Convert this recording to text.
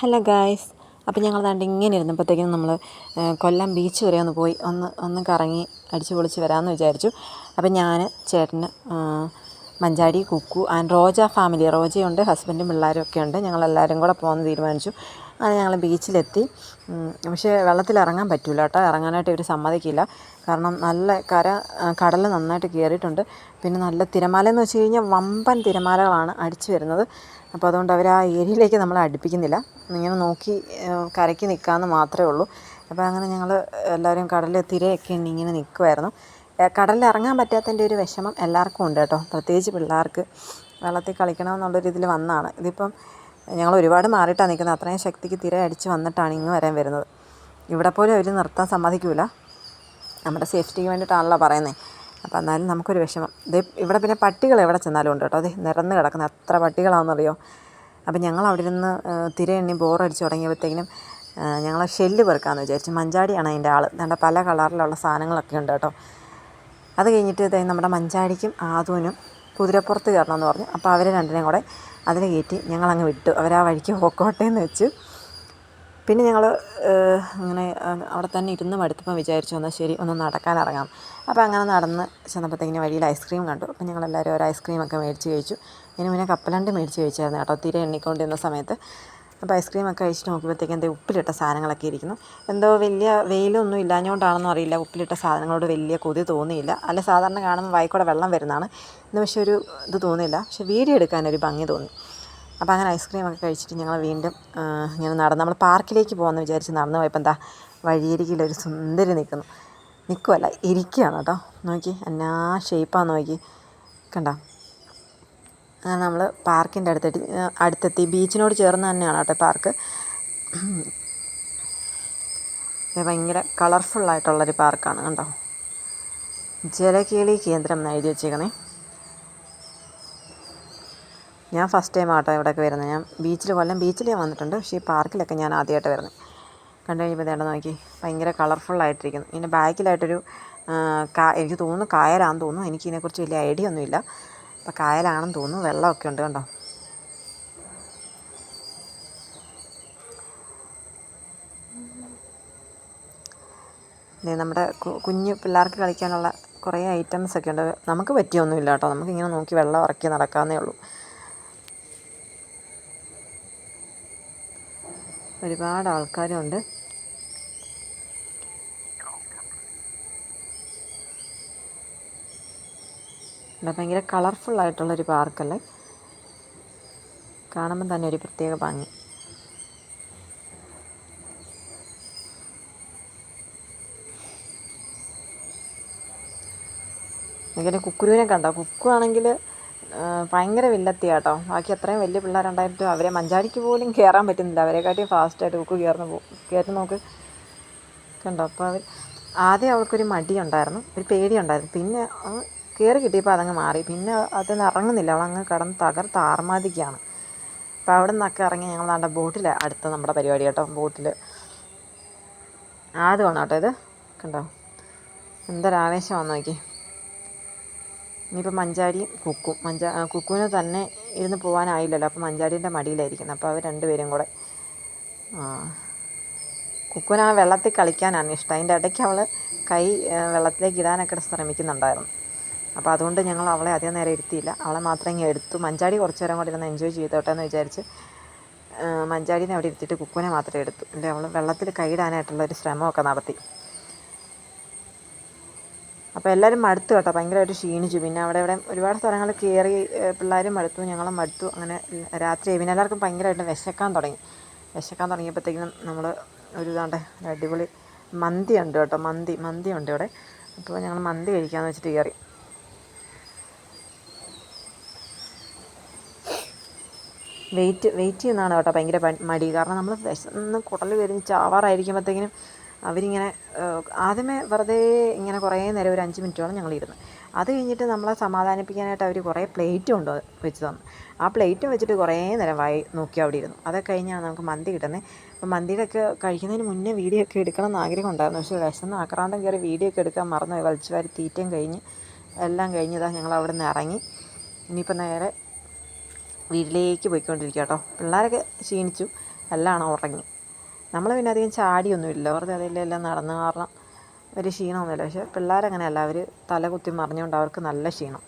Hello guys. അപ്പോൾ ഞങ്ങൾ ദാണ്ട് ഇങ്ങനെ ഇരുന്നപ്പോഴത്തേക്കും നമ്മൾ കൊല്ലം ബീച്ച് വരെ ഒന്ന് പോയി ഒന്ന് ഒന്ന് കറങ്ങി അടിച്ചു പൊളിച്ച് വരാമെന്ന് വിചാരിച്ചു. അപ്പോൾ ഞാൻ ചേട്ടന് മഞ്ചാടി കുക്കു ആൻഡ് റോജ ഫാമിലി റോജയുണ്ട് ഹസ്ബൻഡും പിള്ളേരും ഒക്കെ ഉണ്ട്. ഞങ്ങളെല്ലാവരും കൂടെ പോകാൻ തീരുമാനിച്ചു. അങ്ങനെ ഞങ്ങൾ ബീച്ചിലെത്തി. പക്ഷേ വെള്ളത്തിൽ ഇറങ്ങാൻ പറ്റില്ല കേട്ടോ. ഇറങ്ങാനായിട്ട് ഇവർ സമ്മതിക്കില്ല. കാരണം നല്ല കര കടൽ നന്നായിട്ട് കയറിയിട്ടുണ്ട് പിന്നെ നല്ല തിരമാല എന്ന് വെച്ച് കഴിഞ്ഞാൽ വമ്പൻ തിരമാലകളാണ് അടിച്ചു വരുന്നത്. അപ്പോൾ അതുകൊണ്ട് അവർ ആ ഏരിയയിലേക്ക് നമ്മളെ അടുപ്പിക്കുന്നില്ല. ഇങ്ങനെ നോക്കി കരയ്ക്ക് നിൽക്കാമെന്ന് മാത്രമേ ഉള്ളൂ. അപ്പോൾ അങ്ങനെ ഞങ്ങൾ എല്ലാവരും കടലിൽ തിരയൊക്കെ ഉണ്ട് ഇങ്ങനെ നിൽക്കുമായിരുന്നു കടലിൽ ഇറങ്ങാൻ പറ്റാത്തതിന്റെ ഒരു വിഷമം എല്ലാവർക്കും ഉണ്ട് കേട്ടോ. പ്രത്യേകിച്ച് പിള്ളേർക്ക് വെള്ളത്തിൽ കളിക്കണമെന്നുള്ളൊരു ഇതിൽ വന്നാണ് ഇതിപ്പം ഞങ്ങൾ ഒരുപാട് മാറിയിട്ടാണ് നിൽക്കുന്നത്. അത്രയും ശക്തിക്ക് തിര അടിച്ച് വന്നിട്ടാണ് ഇങ്ങ് വരാൻ വരുന്നത്. ഇവിടെ പോലും അവർ നിർത്താൻ സമ്മതിക്കില്ല നമ്മുടെ സേഫ്റ്റിക്ക് വേണ്ടിയിട്ടാണല്ലോ പറയുന്നത്. അപ്പോൾ എന്നാലും നമുക്കൊരു വിഷമം. ഇത് ഇവിടെ പിന്നെ പട്ടികൾ എവിടെ ചെന്നാലും ഉണ്ട് കേട്ടോ. അതെ നിരന്ന് കിടക്കുന്ന എത്ര പട്ടികളാണെന്നറിയോ? അപ്പോൾ ഞങ്ങൾ അവിടെ ഇരുന്ന് തിര എണ്ണി ബോറടിച്ച് തുടങ്ങിയപ്പോഴത്തേക്കിനും ഞങ്ങൾ ഷെല്ല് പെറുക്കാമെന്ന് വിചാരിച്ചു. മഞ്ചാടിയാണ് അതിന്റെ ആൾ നമ്മുടെ പല കളറിലുള്ള സാധനങ്ങളൊക്കെ ഉണ്ട് കേട്ടോ. അത് കഴിഞ്ഞിട്ട് നമ്മുടെ മഞ്ചാടിക്കും ആദൂനും കുതിരപ്പുറത്ത് കയറണമെന്ന് പറഞ്ഞു. അപ്പോൾ അവർ രണ്ടിനെയും കൂടെ അതിൽ കയറ്റി ഞങ്ങളങ്ങ് വിട്ടു. അവരാ വഴിക്ക് പോക്കോട്ടെ എന്ന് വെച്ചു. പിന്നെ ഞങ്ങൾ അങ്ങനെ അവിടെ തന്നെ ഇരുന്ന് മടുത്തപ്പം വിചാരിച്ചു എന്നാൽ ശരി ഒന്ന് നടക്കാൻ ഇറങ്ങാം. അപ്പോൾ അങ്ങനെ നടന്ന് ചെന്നപ്പോഴത്തേക്കിന് വഴിയിൽ ഐസ്ക്രീം കണ്ടു. അപ്പോൾ ഞങ്ങളെല്ലാവരും ഒരു ഐസ്ക്രീമൊക്കെ മേടിച്ച് കഴിച്ചു. ഇതിന് മുന്നേ കപ്പലണ്ടി മേടിച്ച് കഴിച്ചായിരുന്നു കേട്ടോ തീരെ എണ്ണിക്കൊണ്ടിരുന്ന സമയത്ത്. അപ്പോൾ ഐസ്ക്രീമൊക്കെ കഴിച്ച് നോക്കിയപ്പോഴത്തേക്കും എന്തേ ഉപ്പിലിട്ട സാധനങ്ങളൊക്കെ ഇരിക്കുന്നു. എന്തോ വലിയ വെയിലൊന്നും ഇല്ലാഞ്ഞുകൊണ്ടാണെന്നും അറിയില്ല ഉപ്പിലിട്ട സാധനങ്ങളോട് വലിയ കൊതി തോന്നിയില്ല. അല്ല സാധാരണ കാണുമ്പോൾ വായിക്കൂടെ വെള്ളം വരുന്നതാണ് ഇന്ന് പക്ഷേ ഒരു ഇത് തോന്നിയില്ല. പക്ഷേ വീഡിയോ എടുക്കാനൊരു ഭംഗി തോന്നി. അപ്പോൾ അങ്ങനെ ഐസ്ക്രീമൊക്കെ കഴിച്ചിട്ട് ഞങ്ങൾ വീണ്ടും ഇങ്ങനെ നടന്ന്. നമ്മൾ പാർക്കിലേക്ക് പോകാമെന്ന് വിചാരിച്ച് നടന്നു പോയപ്പോൾ എന്താ വഴിയരികിലൊരു സുന്ദരി നിൽക്കുന്നു. നിൽക്കുമല്ല ഇരിക്കുകയാണ് കേട്ടോ. നോക്കി എന്നാ ഷേപ്പാന്ന് നോക്കി. കണ്ട? അങ്ങനെ നമ്മൾ പാർക്കിന്റെ അടുത്തെത്തി അടുത്തെത്തി. ബീച്ചിനോട് ചേർന്ന് തന്നെയാണ് കേട്ടോ പാർക്ക്. ഭയങ്കര കളർഫുള്ളായിട്ടുള്ളൊരു പാർക്കാണ് കണ്ടോ? ജലകേളി കേന്ദ്രം എന്ന് എഴുതി വെച്ചേക്കണേ ഞാൻ ഫസ്റ്റ് ടൈം ആട്ടോ ഇവിടെയൊക്കെ വരുന്നത്. ഞാൻ ബീച്ചിൽ കൊല്ലം ബീച്ചിൽ ഞാൻ വന്നിട്ടുണ്ട്. പക്ഷേ ഈ പാർക്കിലൊക്കെ ഞാൻ ആദ്യമായിട്ട് വരുന്നത് കണ്ടു കഴിയുമ്പോൾ ദേണ്ട നോക്കി? ഭയങ്കര കളർഫുള്ളായിട്ടിരിക്കുന്നു ഇതിന്റെ ബാക്കിലായിട്ടൊരു കാ എനിക്ക് തോന്നുന്നു കായലാണെന്ന് തോന്നുന്നു. എനിക്ക് ഇതിനെക്കുറിച്ച് വലിയ ഐഡിയ ഒന്നുമില്ല. അപ്പോൾ കായലാണെന്ന് തോന്നുന്നു. വെള്ളമൊക്കെ ഉണ്ട് കണ്ടോ? നമ്മുടെ കുഞ്ഞു പിള്ളേർക്ക് കളിക്കാനുള്ള കുറേ ഐറ്റംസ് ഒക്കെ ഉണ്ട്. നമുക്ക് പറ്റിയൊന്നുമില്ല കേട്ടോ. നമുക്കിങ്ങനെ നോക്കി വെള്ളം ഇറക്കി നടക്കാവുന്നേ ഉള്ളൂ. ഒരുപാട് ആൾക്കാരുണ്ട്. ഭയങ്കര കളർഫുൾ ആയിട്ടുള്ളൊരു പാർക്കല്ലേ? കാണുമ്പോൾ തന്നെ ഒരു പ്രത്യേക ഭംഗി. ഇങ്ങനെ കുക്കുരുവിനെ കണ്ടോ? കുക്കു ആണെങ്കിൽ ഭയങ്കര വില്ലത്തി കേട്ടോ ബാക്കി അത്രയും വലിയ പിള്ളേരുണ്ടായിട്ടും അവരെ മഞ്ചാടിക്ക് പോലും കയറാൻ പറ്റുന്നില്ല. അവരെക്കാട്ടിയും ഫാസ്റ്റായിട്ട് ഉക്ക് കയറുന്ന പോകും കയറ്റി നോക്ക്. കണ്ടോ? അപ്പോൾ അവർ ആദ്യം അവൾക്കൊരു മടിയുണ്ടായിരുന്നു. ഒരു പേടിയുണ്ടായിരുന്നു. പിന്നെ കയറി കിട്ടിയപ്പോൾ അതങ്ങ് മാറി. പിന്നെ അതിന് ഇറങ്ങുന്നില്ല. അവളങ്ങ് കിടന്ന് തകർത്ത് ആർമാദിക്കുകയാണ്. അപ്പോൾ അവിടെ നിന്നൊക്കെ ഇറങ്ങി ഞങ്ങൾ നല്ല ബോട്ടിൽ അടുത്ത നമ്മുടെ പരിപാടി കേട്ടോ. ബോട്ടിൽ ആദ്യമാണ് കേട്ടോ ഇത്? കണ്ടോ? എന്തൊരാവേശമാണെന്ന് നോക്കി. ഇനിയിപ്പോൾ മഞ്ചാടിയും കുക്കും. മഞ്ചാ കുക്കുവിന് തന്നെ ഇരുന്ന് പോകാനായില്ലല്ലോ അപ്പോൾ മഞ്ചാടീന്റെ മടിയിലായിരിക്കുന്നത് അപ്പോൾ അവർ രണ്ടുപേരും കൂടെ. കുക്കുവിന് ആ വെള്ളത്തിൽ കളിക്കാനാണ് ഇഷ്ടം. അതിന്റെ ഇടയ്ക്ക് അവൾ കൈ വെള്ളത്തിലേക്ക് ഇടാനൊക്കെ ശ്രമിക്കുന്നുണ്ടായിരുന്നു. അപ്പോൾ അതുകൊണ്ട് ഞങ്ങൾ അവളെ അധികം നേരം ഇരുത്തിയില്ല. അവളെ മാത്രം ഇങ്ങനെ എടുത്തു. മഞ്ചാടി കുറച്ച് നേരം കൂടി ഇരുന്ന് എൻജോയ് ചെയ്തോട്ടെ എന്ന് വിചാരിച്ച് മഞ്ചാടീനെ അവിടെ ഇരുത്തിയിട്ട് കുക്കുവിനെ മാത്രമേ എടുത്തു. അല്ലെ? അവൾ വെള്ളത്തിൽ കൈയിടാനായിട്ടുള്ള ഒരു ശ്രമമൊക്കെ നടത്തി. അപ്പോൾ എല്ലാവരും മടുത്തു കേട്ടോ. ഭയങ്കരമായിട്ട് ക്ഷീണിച്ചു. പിന്നെ അവിടെ ഇവിടെ ഒരുപാട് സ്ഥലങ്ങൾ കയറി പിള്ളേരും മടുത്തു ഞങ്ങളും മടുത്തു. അങ്ങനെ രാത്രി പിന്നെ എല്ലാവർക്കും ഭയങ്കരമായിട്ട് വിശക്കാൻ തുടങ്ങി. വിശക്കാൻ തുടങ്ങിയപ്പോഴത്തേക്കും നമ്മൾ ഒരു ഇതാണ്ട് അടിപൊളി മന്തി ഉണ്ട് കേട്ടോ. മന്തി മന്തി ഉണ്ട് ഇവിടെ. അപ്പോൾ ഞങ്ങൾ മന്തി കഴിക്കാമെന്ന് വെച്ചിട്ട് കയറി. വെയിറ്റ് വെയിറ്റ് ചെയ്യുന്നതാണ് കേട്ടോ ഭയങ്കര മടി. കാരണം നമ്മൾ വിശന്ന് കുടൽ വരും ചാവാറായിരിക്കുമ്പോഴത്തേക്കിനും അവരിങ്ങനെ ആദ്യമേ വെറുതെ ഇങ്ങനെ കുറേ നേരം ഒരു അഞ്ച് മിനിറ്റോളം ഞങ്ങൾ ഇരുന്ന് അത് കഴിഞ്ഞിട്ട് നമ്മളെ സമാധാനിപ്പിക്കാനായിട്ട് അവർ കുറേ പ്ലേറ്റ് കൊണ്ട് വെച്ച് തന്നു. ആ പ്ലേറ്റ് വെച്ചിട്ട് കുറേ നേരം വായി നോക്കി അവിടെ ഇരുന്നു. അതൊക്കെ കഴിഞ്ഞാണ് നമുക്ക് മന്തി കിട്ടുന്നത്. അപ്പോൾ മന്തിയുടെയൊക്കെ കഴിക്കുന്നതിന് മുന്നേ വീഡിയോ ഒക്കെ എടുക്കണം എന്ന് ആഗ്രഹം ഉണ്ടായിരുന്നു. പക്ഷേ വിശന്ന് ആക്രാന്തം കയറി വീഡിയോ ഒക്കെ എടുക്കാൻ മറന്നു വലിച്ചു വാരി തീറ്റയും കഴിഞ്ഞ് എല്ലാം കഴിഞ്ഞതാണ് ഞങ്ങൾ അവിടെ നിന്ന് ഇറങ്ങി. ഇനിയിപ്പോൾ നേരെ വീട്ടിലേക്ക് പോയിക്കൊണ്ടിരിക്കുക കേട്ടോ. പിള്ളേരൊക്കെ ക്ഷീണിച്ചു. എല്ലാം ഉറങ്ങി. നമ്മൾ പിന്നെ അധികം ചാടിയൊന്നുമില്ല. വെറുതെ അതിലെല്ലാം നടന്ന് കാരണം ഒരു ക്ഷീണമൊന്നുമില്ല. പക്ഷേ പിള്ളേരങ്ങനെയല്ല. അവർ തല കുത്തി മറിഞ്ഞുകൊണ്ട് അവർക്ക് നല്ല ക്ഷീണം.